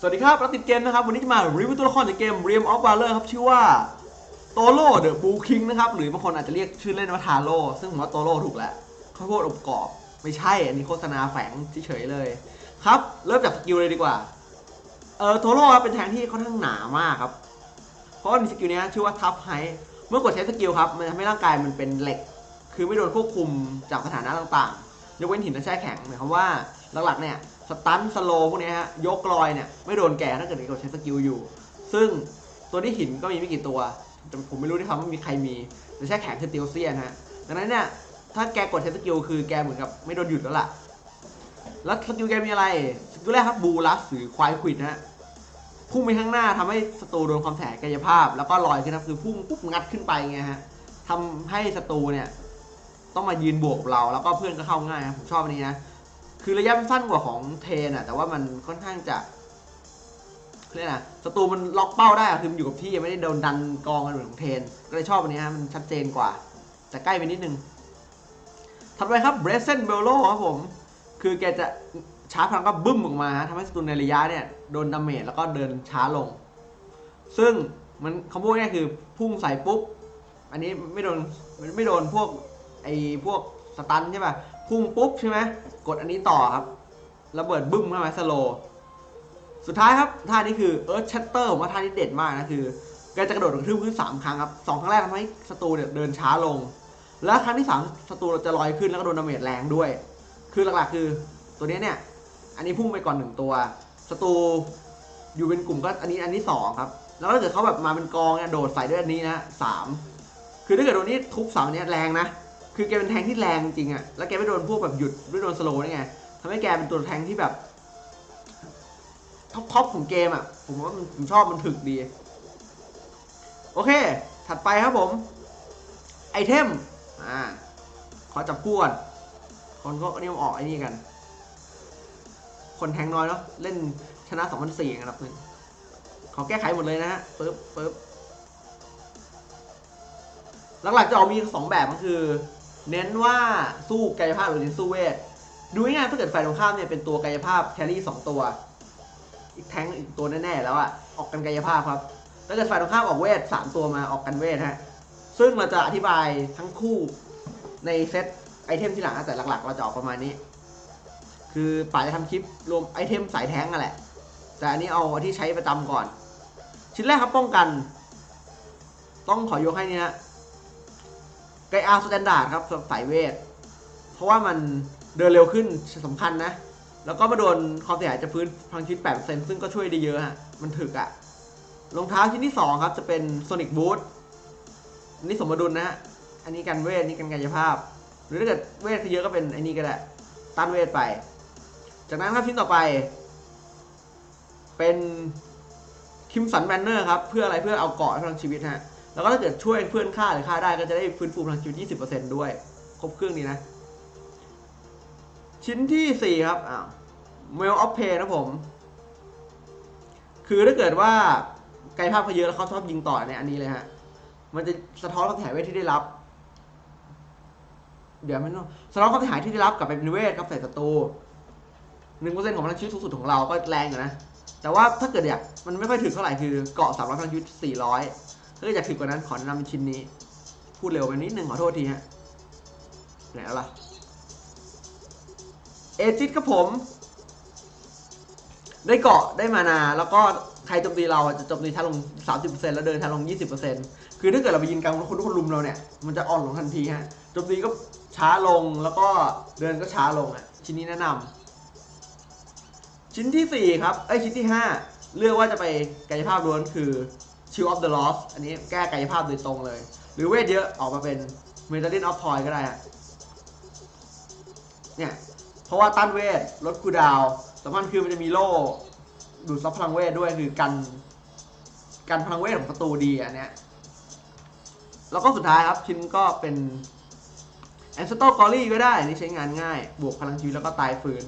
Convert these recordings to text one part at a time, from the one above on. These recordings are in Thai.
สวัสดีครับรับติดเกมนะครับ วันนี้จะมารีวิวตัวละครจากเกม Realm of Valor ครับ ชื่อว่าโตโร่เดอะบูคิงนะครับ หรือบางคนอาจจะเรียกชื่อเล่นว่าทาโร่ซึ่งผมว่าโตโร่ถูกแล้วข้าวโพดอบกรอบ ไม่ใช่ อันนี้โฆษณาแฝงเฉยเลย ครับ เริ่มจากสกิลเลยดีกว่า เออโทโร่ครับเป็นแทงที่ค่อนข้างหนามากครับ เพราะว่ามีสกิลนี้ชื่อว่าทับไฮเมื่อกดใช้สกิลครับ มันทำให้ร่างกายมันเป็นเหล็ก คือไม่โดนควบคุมจากสถานะต่างๆ ยกเว้นหินและแช่แข็งหมายความว่าหลักๆเนี่ย สตันสโลพวกนี้ฮะยกลอยเนี่ยไม่โดนแกถ้าเกิดกดใช้สกิลอยู่ ซึ่งตัวที่หินก็มีไม่กี่ตัวแต่ผมไม่รู้ที่ครับว่ามีใครมีแต่แช่แข็งคือติวเซียนฮะดังนั้นเนี่ยถ้าแกกดใช้สกิลคือแกเหมือนกับไม่โดนหยุดแล้วล่ะ แล้วสกิลแกมีอะไรสกิลแรกครับบูลัสหรือควายควิดนะฮะพุ่งไปข้างหน้าทำให้ศัตรูโดนความแสกายภาพ แล้วก็ลอยขึ้นครับคือพุ่งปุ๊บงัดขึ้นไปไงฮะทำให้ศัตรูเนี่ย ต้องมายืนบวกเรา แล้วก็เพื่อนก็เข้าง่ายครับผมชอบอันนี้นะ คือระยะมันสั้นกว่าของเทนอะแต่ว่ามันค่อนข้างจะเรียกนะศัตรูมันล็อกเป้าได้อะคือมันอยู่กับที่ยังไม่ได้โดนดันกองกันเหมือนของเทน ก็เลยชอบอันนี้ฮะมันชัดเจนกว่า แต่ใกล้ไปนิดนึงถัดไปครับเบรเซนเบลโลครับผม คือแกจะชาร์จพลังก็บึ้มออกมาฮะทำให้ศัตรูในระยะเนี่ยโดนดาเมจแล้วก็เดินช้าลง ซึ่งมันคอมโบง่ายคือพุ่งใส่ปุ๊บ อันนี้ไม่โดนไม่โดนพวกไอ้พวกสตันใช่ป่ะ พุ่งปุ๊บใช่ไหมกดอันนี้ต่อครับระเบิดบึ้มเข้ามาสโลสุดท้ายครับท่านี้คือเอิร์ธชัตเตอร์ผมว่าท่านี้เด็ดมากนะคือแกจะกระโดดกระทืบพื้นสามครั้งครับสองครั้งแรกทำให้ศัตรูเนี่ยเดินช้าลง แล้วครั้งที่สามศัตรูจะลอยขึ้นแล้วก็โดนดาเมจแรงด้วย คือหลักๆคือตัวนี้เนี่ย อันนี้พุ่งไปก่อนหนึ่งตัวศัตรูอยู่เป็นกลุ่มก็อันนี้อันที่สองครับ แล้วถ้าเกิดเขาแบบมาเป็นกองเนี่ยโดดใส่ด้วยอันนี้นะสามคือถ้าเกิดโดนนี้ทุบสาเนี้ยแรงนะ คือแกเป็นแทงที่แรงจริงอะแล้วแกไม่โดนพวกแบบหยุดไม่โดนสโลว์ได้ไงทำให้แกเป็นตัวแทงที่แบบท็อปท็อปของเกมอะผมว่าผมชอบมันถึกดี โอเค ถัดไปครับผม ไอเทม อ่า ขอจับคู่ก่อนคนก็นิยมออกไอ้นี่กัน คนแทงน้อยเนาะ เล่นชนะ2004อันดับหนึ่งขอแก้ไขหมดเลยนะฮะปึ๊บปึ๊บหลักๆจะออกมีสองแบบก็คือ เน้นว่าสู้กายภาพหรือสู้เวท ดูง่ายๆถ้าเกิดฝ่ายตรงข้ามเนี่ยเป็นตัวกายภาพแครี่สองตัว อีกแทงอีกตัวแน่ๆแล้วอะออกกันกายภาพครับถ้าเกิดฝ่ายตรงข้ามออกเวทสามตัวมาออกกันเวทฮะ ซึ่งเราจะอธิบายทั้งคู่ในเซตไอเทมที่หลังแต่หลักๆ เราจะออกประมาณนี้ คือป่าจะทำคลิปรวมไอเทมสายแท้งกันแหละ แต่อันนี้เอาที่ใช้ประจำก่อน ชิ้นแรกครับป้องกัน ต้องขอยกให้นี่นะ ไกอาร์สแตนดาร์ดครับสำหรับสายเวท เพราะว่ามันเดินเร็วขึ้นสำคัญนะ แล้วก็มาโดนความเสียหายจากพื้นพลังชีวิต8%ซึ่งก็ช่วยได้เยอะฮะ มันถึกอะรองเท้าชิ้นที่ 2 ครับ จะเป็น Sonic Boot อันนี้สมดุลนะฮะ อันนี้กันเวทนนี้กันกายภาพ หรือถ้าเกิดเวทเยอะก็เป็นอ้นี่ก็ได้ต้านเวทไป จากนั้นครับชิ้นต่อไป เป็นคิมสันแบนเนอร์ครับ เพื่ออะไรเพื่อเอาเกาะพลังชีวิตฮะ แล้วก็ถ้าเกิดช่วยเพื่อนฆ่าหรือฆ่าได้ก็จะได้ฟื้นฟูพลังชีวิต 20%ด้วย ครบเครื่องดีนะ ชิ้นที่ 4 ครับอ้าวเมลออฟเพย์นะผม คือถ้าเกิดว่ากายภาพเขาเยอะแล้วเขาชอบยิงต่อในอันนี้เลยฮะ มันจะสะท้อนความเสียหายเวทที่ได้รับ เดี๋ยวไม่ต้องสะท้อนความเสียหายที่ได้รับกลับไปเป็นเวทครับใส่ศัตรูหนึ่งเปอร์เซ็นต์ของพลังชีวิตสูงสุดของเราก็แรงอยู่นะ แต่ว่าถ้าเกิดเนี่ยมันไม่ค่อยถึงเท่าไหร่คือเกาะสามร้อยพลังชีวิตสี่ร้อย เกิดอยากถึงกว่านั้นขอแนะนำชิ้นนี้ พูดเร็วไปนิดนึงขอโทษทีฮะไหนแล้วล่ะเอจิตครับผม ได้เกาะได้มานา แล้วก็ใครโจมตีเราจะโจมตีช้าลง 30%แล้วเดินช้าลง 20%คือถ้าเกิดเราไปยิงกลางคนทุกคนลุมเราเนี่ย มันจะอ่อนลงทันทีฮะโจมตีก็ช้าลงแล้วก็เดินก็ช้าลงอะ ชิ้นนี้แนะนำชิ้นที่ 4 ครับ เอ้ยชิ้นที่ 5 เลือกว่าจะไปกายภาพล้วนคือ Shield of the Lost อันนี้แก้กายภาพโดยตรงเลย หรือเวทเยอะออกมาเป็น Medallion of Toy ก็ได้เนี่ย เพราะว่าต้านเวทลดคูดาวสำคัญคือมันจะมีโล่ดูดซับพลังเวทด้วยคือกันกันพลังเวทของศัตรูดีอันเนี้ยแล้วก็สุดท้ายครับชิ้นก็เป็นแอนสโตกอรี่ก็ได้นนี่ใช้งานง่าย บวกพลังชีวิตแล้วก็ตายฟื้น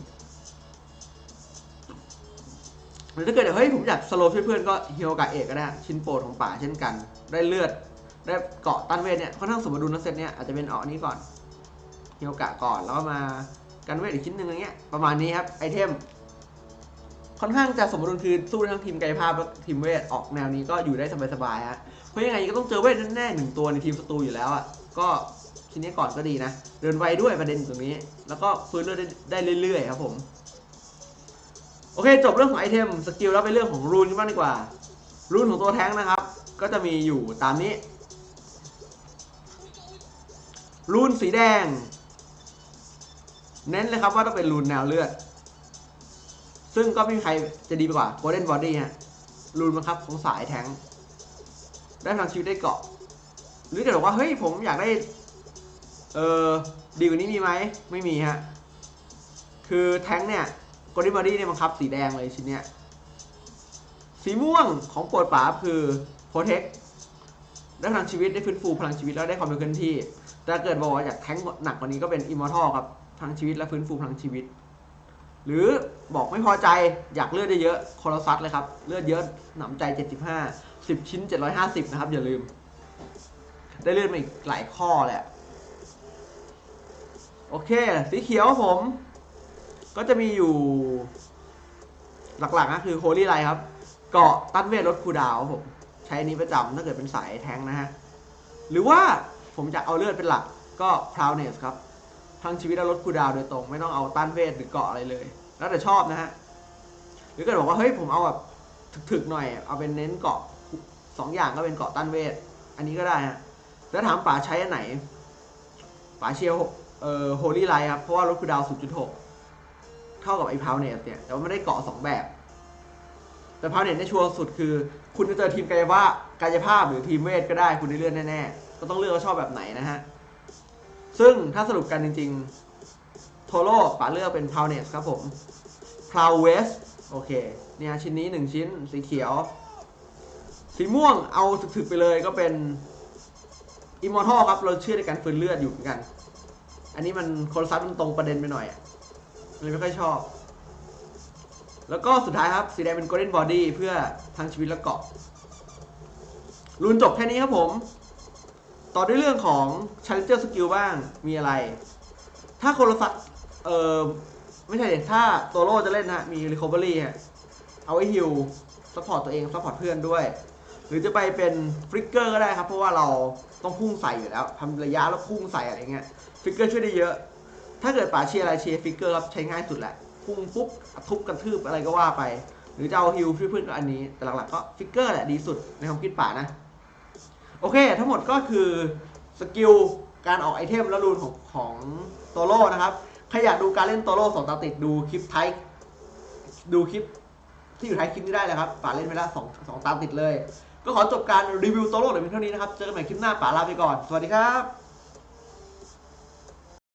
รือถ้าเกิดเฮ้ยผมอยากสโลว์ช่วยเพื่อนก็เฮิโอกะเอกก็ได้ชิ้นโปรดของป่าเช่นกัน ได้เลือดได้เกาะต้านเวทเนี่ยค่อนข้างสมดุลนะเซตเนี้ยอาจจะเป็นออกนี้ก่อนเฮิโอกะก่อนแล้วก็มากันเวทอีกชิ้นหนึ่งอย่างเงี้ยประมาณนี้ครับไอเทมค่อนข้างจะสมดุลคือสู้ทั้งทีมกายภาพและทีมเวทออกแนวนี้ก็อยู่ได้สบายๆฮะเพราะยังไงก็ต้องเจอเวทแน่ๆหนึ่งตัวในทีมศัตรูอยู่แล้วอะก็ทีนี้ก่อนก็ดีนะ เดินไวด้วยประเด็นตรงนี้ แล้วก็ฟื้นเลือดได้เรื่อยๆครับผม โอเคจบเรื่องของไอเทมสกิลแล้วไปเรื่องของรูนกันบ้างดีกว่า รูนของตัวแท้งนะครับ ก็จะมีอยู่ตามนี้ รูนสีแดง เน้นเลยครับว่าต้องเป็นรูนแนวเลือด ซึ่งก็ไม่มีใครจะดีไปกว่า Golden Body ฮะรูนบังคับของสายแท้งได้พลังชีวิตได้เกาะ หรือจะบอกว่า เฮ้ยผมอยากได้ เออดีกว่านี้มีไหมไม่มีฮะคือแท้งเนี่ย Golden Body เนี่ยบังคับสีแดงเลยชิ้นเนี้ย สีม่วงของโปรดป๋าคือ Protect ได้พลังชีวิตได้ฟื้นฟูพลังชีวิตแล้วได้ความเร็วเคลื่อนที่ แต่เกิดบอกว่าอยากแท้งหนักกว่านี้ก็เป็น Immortal ครับพลังชีวิตและฟื้นฟูพลังชีวิต หรือบอกไม่พอใจอยากเลือดได้เยอะโคลซัสเลยครับ เลือดเยอะหนำใจ 75 10 ชิ้น 750 นะครับ อย่าลืม ได้เลือดมาอีกหลายข้อแหละโอเค สีเขียวผม ก็จะมีอยู่ หลักๆก็คือโฮลี่ไลครับ เกาะต้านเวทลดคูดาวผม ใช้อันนี้ประจำถ้าเกิดเป็นสายแทงนะฮะ หรือว่าผมจะเอาเลือดเป็นหลักก็พราวเนสครับ ทั้งชีวิตและลดคูดาวโดยตรง ไม่ต้องเอาต้านเวทหรือเกาะอะไรเลย แล้วแต่ชอบนะฮะ หรือเกิดบอกว่าเฮ้ยผมเอาแบบถึกๆหน่อย เอาเป็นเน้นเกาะสองอย่างก็เป็นเกาะต้านเวท อันนี้ก็ได้ฮะแล้วถามป๋าใช้อันไหนป๋าเชียวเอ่อโฮลี่ไลครับ เพราะว่าลดคูดาวน์0.6 เท่ากับไอ้พาวเนสเนี่ย แต่ว่าไม่ได้เกาะสองแบบ แต่พาวเนสเนี่ยชัวร์สุดคือ คุณจะเจอทีมกายภาพกายภาพหรือทีมเวทก็ได้คุณได้เลือดแน่ๆ ก็ต้องเลือกว่าชอบแบบไหนนะฮะ ซึ่งถ้าสรุปกันจริง ๆ โทโร่ป๋าเลือกเป็นพาวเนสครับผมพาวเวสโอเค เนี่ยชิ้นนี้หนึ่งชิ้นสีเขียว สีม่วงเอาถึกๆไปเลยก็เป็นอิมมอร์ทัลครับ เราเชื่อในการฟื้นเลือดอยู่เหมือนกัน อันนี้มันคลซัสมันตรงประเด็นไปหน่อยอะ เลยไม่ค่อยชอบ แล้วก็สุดท้ายครับ สีแดงเป็น Golden Body เพื่อทั้งชีวิตและเกาะรุนจบแค่นี้ครับผม ต่อด้วยเรื่องของ Challenger Skill บ้างมีอะไร ถ้าโคลซัสเออไม่ใช่ดิถ้าโตโร่จะเล่นนะฮะมี Recovery ฮะเอาไว้ฮิลซัพพอร์ตตัวเองซัพพอร์ตเพื่อนด้วย หรือจะไปเป็นฟลิกเกอร์ก็ได้ครับ เพราะว่าเราต้องพุ่งใส่อยู่แล้วทำระยะแล้วพุ่งใส่อะไรเงี้ยฟลิกเกอร์ช่วยได้เยอะ ถ้าเกิดป่าเชียร์อะไรเชียร์ฟิกเกอร์ครับใช้ง่ายสุดแหละพุ่งปุ๊บทุบกระทืบอะไรก็ว่าไป หรือจะเอาฮิลช่วยเพื่อนก็อันนี้ แต่หลักๆก็ฟิกเกอร์แหละดีสุดในความคิดป่านะ โอเค ทั้งหมดก็คือสกิลการออกไอเทมและรูนของของโตโร่นะครับใครอยากดูการเล่นโตโร่สองตาติดดูคลิปไทยดูคลิปที่อยู่ท้ายคลิปนี้ได้เลยครับป่าเล่นไปแล้วสองสองตาติดเลย ก็ขอจบการรีวิวโตโร่เดี๋ยวเพียงเท่านี้นะครับ เจอกันใหม่คลิปหน้าป่าลาไปก่อน สวัสดีครับ